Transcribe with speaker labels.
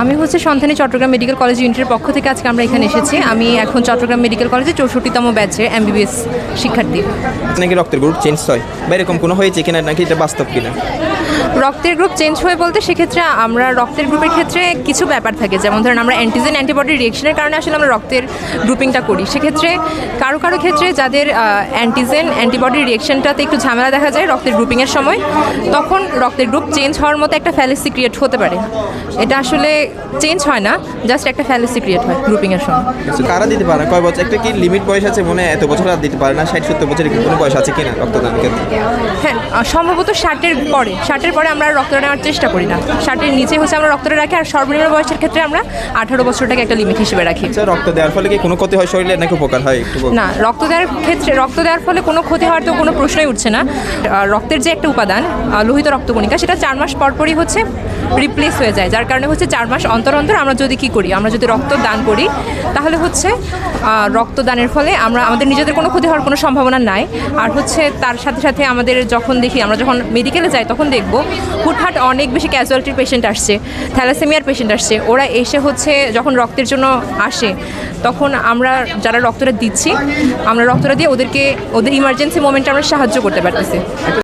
Speaker 1: আমি হচ্ছে সন্ধানী চট্টগ্রাম মেডিকেল কলেজ ইউনিটের পক্ষ থেকে আজকে আমরা এখানে এসেছি। আমি এখন চট্টগ্রাম মেডিকেল কলেজে চৌষট্টিতম ব্যাচের এমবিবিএস শিক্ষার্থী।
Speaker 2: নাকি রক্তের গ্রুপ চেঞ্জ হয়? বা এরকম কোনো হয়েছে কিনা নাকি এটা বাস্তব কিনা?
Speaker 1: রক্তের গ্রুপ চেঞ্জ হয়ে বলতে সেক্ষেত্রে আমরা রক্তের গ্রুপের ক্ষেত্রে কিছু ব্যাপার থাকে। যেমন ধরেন আমরা অ্যান্টিজেন অ্যান্টিবডি রিয়েকশনের কারণে আসলে আমরা রক্তের গ্রুপিংটা করি। সেক্ষেত্রে কারও কারও ক্ষেত্রে যাদের অ্যান্টিজেন অ্যান্টিবডি রিয়েকশনটাতে একটু ঝামেলা দেখা যায় রক্তের গ্রুপিংয়ের সময় তখন রক্তের গ্রুপ চেঞ্জ হওয়ার মতো একটা ফ্যালেসি ক্রিয়েট হতে পারে। এটা আসলে চেঞ্জ হয় না জাস্ট একটা ফ্যালেসি ক্রিয়েট হয় গ্রুপিংয়ের সময়।
Speaker 2: আচ্ছা, কারা দিতে পারে? না? কয় বছর? একটা কি লিমিট বয়স আছে মনে? হয় এত বছর আর দিতে পারে না? ষাট সত্তর বছরের কোনো বয়স আছে কিনা রক্তদান ক্ষেত্রে?
Speaker 1: হ্যাঁ সম্ভবত ষাটের পরে ষাটের পরে আমরা রক্তটা নেওয়ার চেষ্টা করি না। ষাটের নিচে হচ্ছে আমরা রক্তটা রাখি আর সর্বনিম্ন বয়সের ক্ষেত্রে আমরা আঠারো বছরটাকে একটা লিমিট হিসেবে রাখি।
Speaker 2: আচ্ছা রক্ত দেওয়ার ফলে কি কোনো ক্ষতি হয় শরীরে? নাকি উপকার হয়
Speaker 1: না রক্ত দেওয়ার ক্ষেত্রে রক্ত দেওয়ার ফলে কোনো ক্ষতি হওয়ার তো কোনো প্রশ্নই উঠছে না। রক্তের যে একটা উপাদান লোহিত রক্তকণিকা সেটা চার মাস পর পরই হচ্ছে রিপ্লেস হয়ে যায়। যার কারণে হচ্ছে চার মাস অন্তর অন্তর আমরা যদি কি করি? আমরা যদি রক্ত দান করি তাহলে হচ্ছে রক্তদানের ফলে আমরা আমাদের নিজেদের কোনো ক্ষতি হওয়ার কোনো সম্ভাবনা নাই। আর হচ্ছে তার সাথে সাথে আমাদের যখন দেখি আমরা যখন মেডিকেলে যাই তখন দেখব হুটহাট অনেক বেশি ক্যাজুয়ালিটির পেশেন্ট আসছে থ্যালাসেমিয়ার পেশেন্ট আসছে। ওরা এসে হচ্ছে যখন রক্তের জন্য আসে, তখন আমরা যারা রক্তটা দিচ্ছি, আমরা রক্তটা দিয়ে ওদেরকে, ওদের ইমার্জেন্সি মোমেন্টে আমরা সাহায্য করতে পারতেছি।